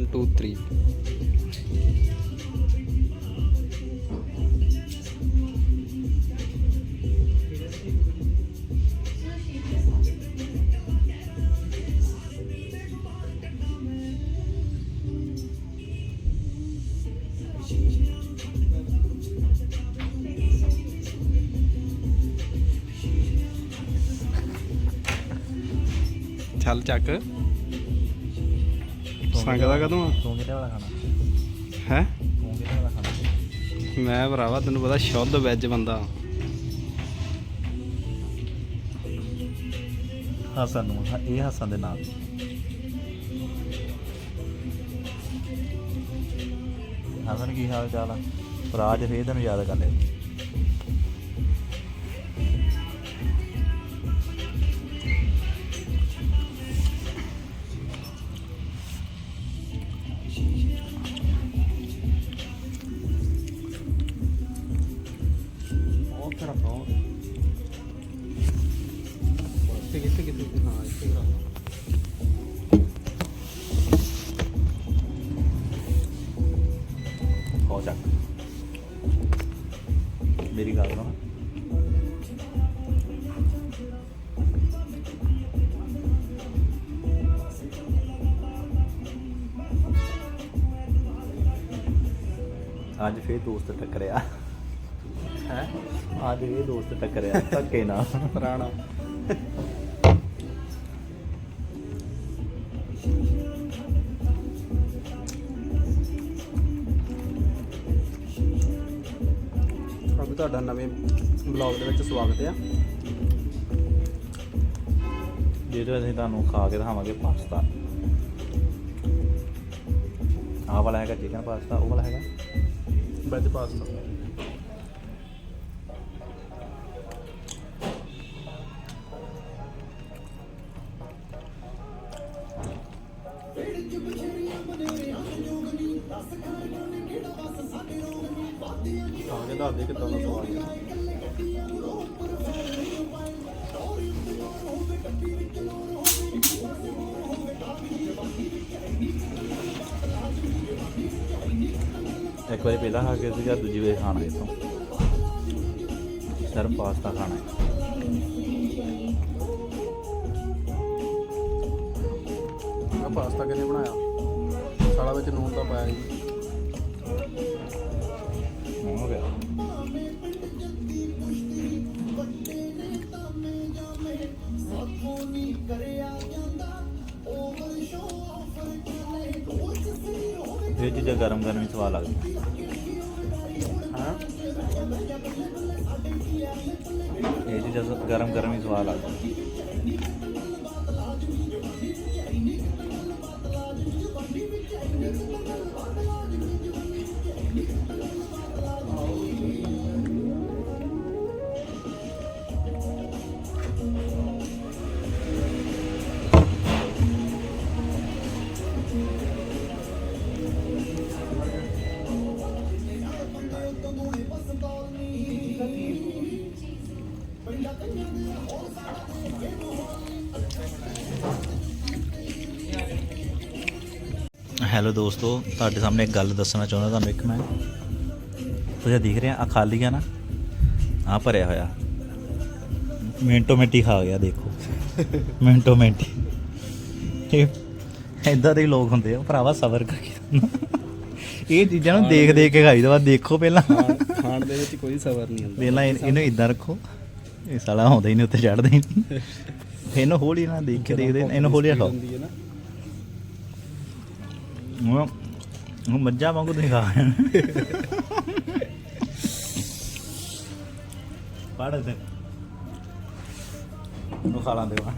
1 2 3 ਚੱਲ ਚੱਕ। ਸੰਗਦਾ ਕਦੋਂ ਤੂੰ ਕਿਹਦੇ ਵਾਲਾ ਖਾਣਾ। ਹੈ? ਤੂੰ ਕਿਹਦੇ ਵਾਲਾ ਖਾਣਾ। ਮੈਂ ਭਰਾਵਾ ਤੈਨੂੰ ਪਤਾ ਸ਼ੁੱਧ ਵੈਜ ਬੰਦਾ। ਹਸਨ ਨੂੰ ਇਹ ਹਸਨ ਦੇ ਨਾਲ। ਹਸਨ ਕੀ ਹਾਲ ਚਾਲ ਆ? ਪਰ ਅੱਜ ਫੇਰ ਤੈਨੂੰ ਯਾਦ ਕਰ ਲਿਆ। ਅੱਜ ਫੇਰ ਦੋਸਤ ਟੱਕਰਿਆ। ਹੈ? ਅੱਜ ਇਹ ਦੋਸਤ ਟੱਕਰਿਆ ਧੱਕੇ ਨਾਲ। ਪੁਰਾਣਾ। ਅਬ ਤੁਹਾਡਾ ਨਵੇਂ ਬਲੌਗ ਦੇ ਵਿੱਚ ਸਵਾਗਤ ਆ ਜਿਹਦੇ ਅਸੀਂ ਤੁਹਾਨੂੰ ਖਾ ਕੇ ਦਿਖਾਵਾਂਗੇ ਪਾਸਤਾ। ਆਹ ਵਾਲਾ ਹੈਗਾ ਚਿਕਨ ਪਾਸਤਾ ਉਹ ਵਾਲਾ ਹੈਗਾ। ਵੈਜ ਪਾਸਤਾ ਆ ਕੇ ਦੱਸ ਦੇ ਕਿੱਦਾਂ ਦਾ ਸਵਾਦ ਹੈ। ਇੱਕ ਵਾਰੀ ਪਹਿਲਾਂ ਖਾ ਕੇ ਸੀਗਾ ਦੂਜੀ ਵਾਰੀ ਖਾਣਾ ਇਥੋਂ। ਸਿਰਫ ਪਾਸਤਾ ਖਾਣਾ ਹੈ। ਪਾਸਤਾ ਕਿਹਨੇ ਬਣਾਇਆ? ਸਾਲਾ ਵਿੱਚ ਨੂਨ ਤਾਂ ਪਾਇਆ ਜੀ ਇਹ ਚੀਜ਼ਾਂ ਗਰਮ ਗਰਮ ਹੀ ਸਵਾਦ ਲੱਗਦੀਆਂ ਹਾਂ। ਇਹ ਚੀਜ਼ਾਂ ਗਰਮ ਗਰਮ ਹੀ ਸਵਾਦ ਲੱਗਦੀਆਂ ਹੈਲੋ ਦੋਸਤੋ ਤੁਹਾਡੇ ਸਾਹਮਣੇ ਇੱਕ ਗੱਲ ਦੱਸਣਾ ਚਾਹੁੰਦਾ ਤੁਹਾਨੂੰ ਇੱਕ ਮੈਂ। ਤੁਸੀਂ ਦਿਖ ਰਿਹਾ ਆ ਖਾਲੀ ਆ ਨਾ ਆ ਭਰਿਆ ਹੋਇਆ। ਮਿੰਟੋ ਮਿੰਟੀ ਖਾ ਗਿਆ ਦੇਖੋ। ਮਿੰਟੋ ਮਿੰਟੀ ਇਹ ਇਦਾਂ ਦੇ ਲੋਕ ਹੁੰਦੇ ਆ ਭਰਾਵਾ ਸਬਰ ਕਰਕੇ। ਇਹ ਚੀਜ਼ਾਂ ਨੂੰ ਦੇਖ ਦੇਖ ਕੇ ਖਾਈਦਾ ਵਾ ਦੇਖੋ ਪਹਿਲਾਂ। ਖਾਣ ਦੇ ਵਿੱਚ ਕੋਈ ਸਬਰ ਨਹੀਂ ਹੁੰਦਾ। ਪਹਿਲਾਂ ਇਹ- ਇਹਨੂੰ ਇਦਾਂ ਰੱਖੋ। ਇਹ ਸਾਲਾ ਆਉਂਦਾ ਹੀ ਨਹੀਂ ਉੱਤੇ ਚੜਦਾ ਹੀ ਨਹੀਂ। ਇਹਨੂੰ ਹੌਲੀ ਨਾਲ ਦੇਖ ਕੇ ਦੇਖਦੇ ਇਹਨੂੰ ਹੌਲੀ ਖਾਓ। ਹੁੰਦੀ ਹੈ ਨਾ। ਉਹ ਉਹ ਮੱਝਾਂ ਵਾਂਗੂ ਤੁਸੀਂ ਖਾ ਰਹੇ ਹੋ। ਪੜ ਦੇ। ਨੂੰ ਖਾ ਲਾਂਦੇ ਵਾ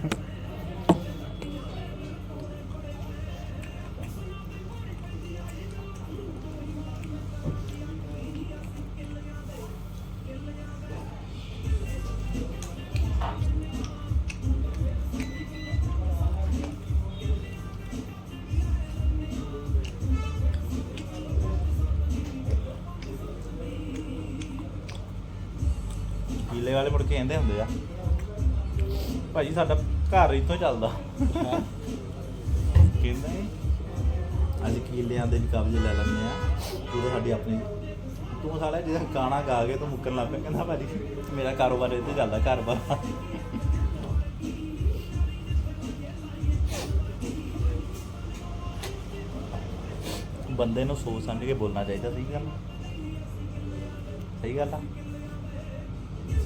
ਕੀਲੇ ਵਾਲੇ ਮੁੜ ਕੇ ਕਹਿੰਦੇ ਹੁੰਦੇ ਆ। ਭਾਜੀ, ਸਾਡਾ ਘਰ ਇੱਥੋਂ ਚੱਲਦਾ। ਕਹਿੰਦਾ ਅੱਜ ਕੀਲਿਆਂ ਦੇ ਮੁਕਾਬਲੇ ਲੈ ਲੈਂਦੇ ਆ। ਤੂੰ ਤਾਂ ਸਾਡੀ ਆਪਣੀ, ਤੂੰ ਸਾਲਾ ਜਿਹੜਾ ਗਾਣਾ ਗਾ ਕੇ ਤੂੰ ਮੁੱਕਣ ਲੱਗ ਪਿਆ। ਕਹਿੰਦਾ ਭਾਜੀ, ਮੇਰਾ ਕਾਰੋਬਾਰ ਇੱਥੇ ਚੱਲਦਾ, ਘਰ-ਬਾਰ। ਬੰਦੇ ਨੂੰ ਸੋਚ ਸਮਝ ਕੇ ਬੋਲਣਾ ਚਾਹੀਦਾ, ਸਹੀ ਗੱਲ ਸਹੀ ਗੱਲ ਆ?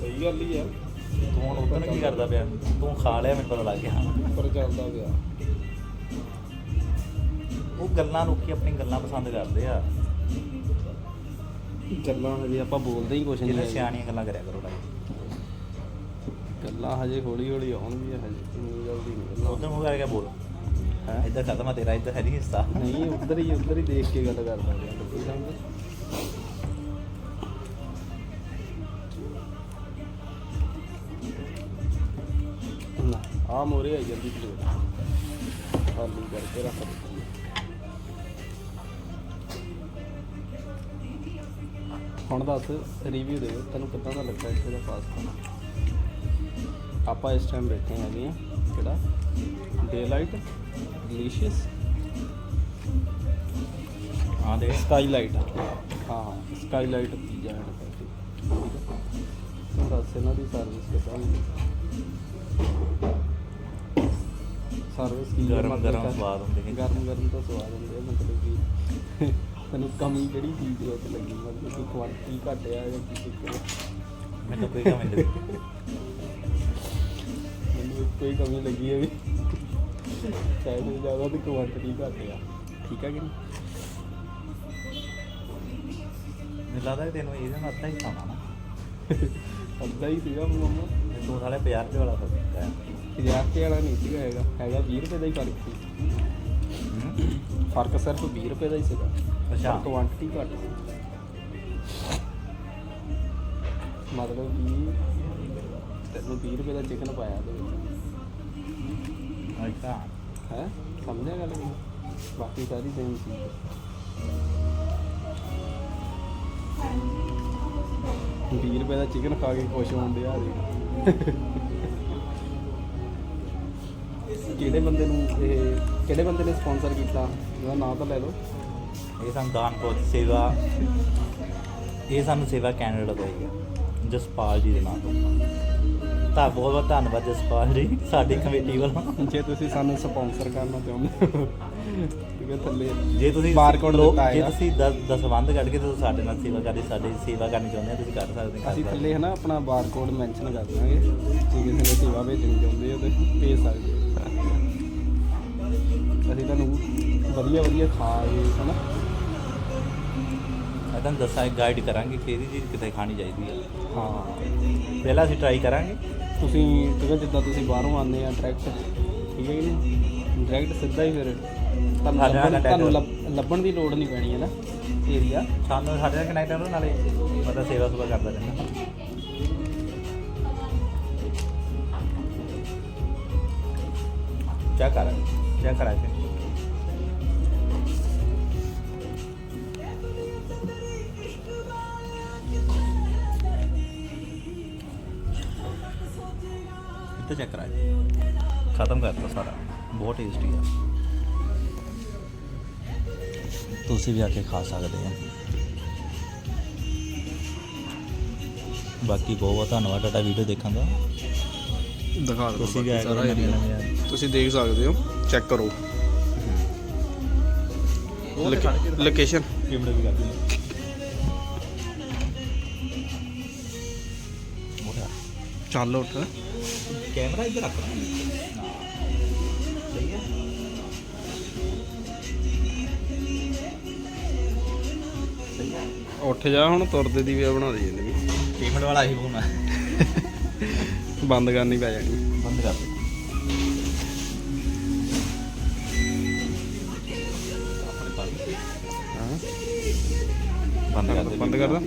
ਸਹੀ ਗੱਲ ਹੀ ਆ। ਤੂੰ ਹੁਣ ਉਦੋਂ ਕੀ ਕਰਦਾ ਪਿਆ? ਤੂੰ ਖਾ ਲਿਆ ਮੈਨੂੰ ਪਤਾ ਲੱਗ ਗਿਆ। ਪਰ ਚੱਲਦਾ ਪਿਆ। ਉਹ ਗੱਲਾਂ ਲੋਕੀ ਆਪਣੀ ਗੱਲਾਂ ਪਸੰਦ ਕਰਦੇ ਆ। ਗੱਲਾਂ ਹਜੇ ਆਪਾਂ ਬੋਲਦੇ ਹੀ ਕੁਛ ਨਹੀਂ ਜਿਹੜੇ ਹੈਗੇ। ਸਿਆਣੀਆਂ ਗੱਲਾਂ ਕਰਿਆ ਕਰੋ ਗੱਲਾਂ ਹਜੇ ਹੌਲੀ ਹੌਲੀ ਆਉਣਗੀਆਂ ਹਜੇ ਇੰਨੀ ਜਲਦੀ ਨਹੀਂ। ਗੱਲਾਂ ਉਧਰ ਮੂੰਹ ਕਰਕੇ ਬੋਲ। ਹੈਂ? ਇੱਧਰ ਖਤਮ ਆ ਤੇਰਾ ਇੱਧਰ ਹੈ ਨਹੀਂ ਹਿੱਸਾ ਨਹੀਂ ਉਧਰ ਹੀ ਉਧਰ ਹੀ ਦੇਖ ਕੇ ਗੱਲ ਕਰਦਾ ਪਿਆ। ਲੱਗੀ ਸਮਝ? ਆ ਮੋਰੇ ਆਈ ਜਾਂਦੀ ਪਲੇਟ ਖਾਲੀ ਕਰਕੇ ਰੱਖ ਦਿੱਤੀ। ਹੁਣ ਦੱਸ ਰਿਵਿਊ ਦੇ ਤੈਨੂੰ ਕਿੱਦਾਂ ਦਾ ਲੱਗਾ ਇੱਥੇ ਦਾ ਪਾਸਤਾ ਆਪਾਂ ਇਸ ਟਾਈਮ ਬੈਠੇ ਹੈਗੇ ਆ ਕਿਹੜਾ? ਡੇ ਲਾਈਟ ਡਿਲੀਸ਼ੀਅਸ ਹਾਂ ਦੇ ਸਕਾਈ ਲਾਈਟ ਹਾਂ sky light pizza and coffee ਤੂੰ ਦੱਸ, ਇਹਨਾਂ ਦੀ ਸਰਵਿਸ ਕਿਦਾਂ ਦੀ ਸਰਵਿਸ ਕੀ ਗਰਮ- ਗਰਮ ਸਵਾਦ ਹੁੰਦੇ ਨੇ। ਗਰਮ ਗਰਮ ਤਾਂ ਸਵਾਦ ਹੁੰਦੇ ਆ ਮਤਲਬ ਕਿ ਤੈਨੂੰ ਕਮੀ ਕਿਹੜੀ ਚੀਜ਼ ਦੇ ਵਿੱਚ ਲੱਗੀ ਮਤਲਬ ਕਿ ਕੁਆਂਟੀਟੀ ਘੱਟ ਆ ਜਾਂ ਕੀ ਆ? ਮੈਨੂੰ ਕੋਈ ਕਮੈਂਟ ਦੇ ਮੈਨੂੰ ਕੋਈ ਕਮੀ ਲੱਗੀ ਹੈ ਵੀ ਸ਼ਾਇਦ ਇਹ ਜ਼ਿਆਦਾ ਤੇ ਕੁਆਂਟੀਟੀ ਘੱਟ ਆ। ਠੀਕ ਆ ਕਿ ਨਹੀਂ? ਮੈਨੂੰ ਲੱਗਦਾ ਤੈਨੂੰ ਇਹਦੇ ਨਾਲ ਅੱਧਾ ਹੀ ਖਾਣਾ ਨਾ। ਅੱਧਾ ਹੀ ਸੀਗਾ ਮੰਮਾ। ਤੇ ਤੂੰ ਸਾਲੇ 50 ਰੁਪਏ ਵਾਲਾ ਫ਼ਰਕ ਹੈ विद्यार्थी नीचे गएगा हैगा बीस रुपये का ही फर्क फर्क सिर्फ बीस रुपये का ही सीगा अच्छा क्वांटिटी घट मतलब कि तेन बीस रुपये का चिकन पाया अच्छा है समझा गल बाकी सारी सेम चीज बीस रुपये का चिकन खा के खुश होने आ रही ਕਿਹੜੇ ਬੰਦੇ ਨੂੰ ਇਹ ਕਿਹੜੇ ਬੰਦੇ ਨੇ ਸਪਾਂਸਰ ਕੀਤਾ? ਉਹਦਾ ਨਾਮ ਤਾਂ ਲੈ ਲਓ। ਇਹ ਸਾਨੂੰ ਦਾਨਪੁਰ ਸੇਵਾ ਇਹ ਸਾਨੂੰ ਸੇਵਾ ਕੈਨੇਡਾ ਤੋਂ ਆਈ ਹੈ ਜਸਪਾਲ ਜੀ ਦੇ ਨਾਮ ਤੋਂ। ਤਾਂ ਬਹੁਤ ਬਹੁਤ ਧੰਨਵਾਦ ਜਸਪਾਲ ਜੀ ਸਾਡੀ ਕਮੇਟੀ ਵੱਲੋਂ। ਜੇ ਤੁਸੀਂ ਸਾਨੂੰ ਸਪਾਂਸਰ ਕਰਨਾ ਚਾਹੁੰਦੇ ਹੋ ਠੀਕ ਹੈ ਥੱਲੇ ਜੇ ਤੁਸੀਂ Barcode ਲੋ- ਜੇ। ਤੁਸੀਂ ਦ- ਦਸਵੰਧ ਕੱਢ ਕੇ ਤੁਸੀਂ ਸਾਡੇ ਨਾਲ ਸੇਵਾ ਕਰਨੀ ਸਾਡੀ ਸੇਵਾ ਕਰਨੀ ਚਾਹੁੰਦੇ ਹੋ ਤੁਸੀਂ ਕਰ ਸਕਦੇ ਹੋ। ਅਸੀਂ ਥੱਲੇ ਹੈ ਨਾ ਆਪਣਾ ਬਾਰਕੋਡ ਮੈਂਸ਼ਨ ਕਰ ਦਾਂਗੇ ਜੇ ਕਿਸੇ ਨੇ ਸੇਵਾ ਭੇਜਣੀ ਚਾਹੁੰਦੇ ਹੋ ਤੇ ਭੇਜ ਸਕਦੇ ਹੋ। ਅਸੀਂ ਤੁਹਾਨੂੰ ਵਧੀਆ ਵਧੀਆ ਖਾ ਕੇ ਹਨਾ? ਮੈਂ ਤੁਹਾਨੂੰ ਦੱਸਾਂ ਇੱਕ ਗਾਈਡ ਕਰਾਂਗੇ ਕਿ ਇਹਦੀ ਚੀਜ਼ ਕਿੱਥੇ ਖਾਣੀ ਚਾਹੀਦੀ ਹੈ ਹਾਂ। ਪਹਿਲਾਂ ਅਸੀਂ ਟਰਾਈ ਕਰਾਂਗੇ। ਤੁਸੀਂ ਠੀਕ ਹੈ ਜਿੱਦਾਂ ਤੁਸੀਂ ਬਾਹਰੋਂ ਆਉਂਦੇ ਆ ਡਾਇਰੈਕਟ ਠੀਕ ਹੈ ਕਿ ਨਹੀਂ? ਡਾਇਰੈਕਟ ਸਿੱਧਾ ਹੀ ਫਿਰ ਤੁਹਾਨੂੰ ਸਾਡੇ ਨਾਲ ਲੱਭਣ contact ਤੁਹਾਨੂੰ ਲੱਭ- ਲੱਭਣ ਦੀ ਲੋੜ ਨਹੀਂ ਪੈਣੀ ਹੈ ਨਾ ਏਰੀਆ ਸਾਨੂੰ ਸਾਡੇ ਨਾਲ ਕਨੈਕਟ ਕਰੋ ਨਾਲੇ ਮਤਲਬ ਸੇਵਾ ਸੁਭਾ ਕਰਦਾ ਰਹਿੰਦਾ। ਚੈੱਕ ਕਰ ਚੈੱਕ ਕਰਾ ਖਤਮ ਕਰਤਾ ਸਾਰਾ। ਬਹੁਤ ਟੇਸਟੀ ਆ। ਤੁਸੀਂ ਵੀ ਆ ਕੇ ਖਾ ਸਕਦੇ ਹੋ। ਬਾਕੀ ਬਹੁਤ ਬਹੁਤ ਧੰਨਵਾਦ ਤੁਹਾਡਾ ਵੀਡੀਓ ਦੇਖਣ ਦਾ। ਦਿਖਾ ਦਿਓ ਤੁਸੀਂ ਵੀ ਆਇਆ ਕਰੋ ਸਾਰਾ ਨਵੀਆਂ area। ਨਵੀਆਂ ਤੁਸੀਂ ਦੇਖ ਸਕਦੇ ਹੋ ਚੈੱਕ ਕਰੋ। ਲੋਕੇਸ਼ਨ ਕਿਮੜੇ ਵੀ ਕਰਦੇ ਨੇ ਚੱਲ ਉੱਠ। ਕੈਮਰਾ ਇੱਧਰ ਰੱਖ। ਉੱਠ ਜਾ ਹੁਣ ਤੁਰਦੇ ਦੀ ਵੀ ਬਣਾ ਦੇ ਜਿੰਦਗੀ ਪੇਮੈਂਟ ਵਾਲਾ ਹੀ ਫੋਨ ਬੰਦ ਕਰਨੀ ਪੈ ਜਾਣੀ। ਬੰਦ ਕਰ। ਦੇ ਬੰਦ ਕਰ ਦੇ। ਬੰਦ ਕਰ ਦਾਂ?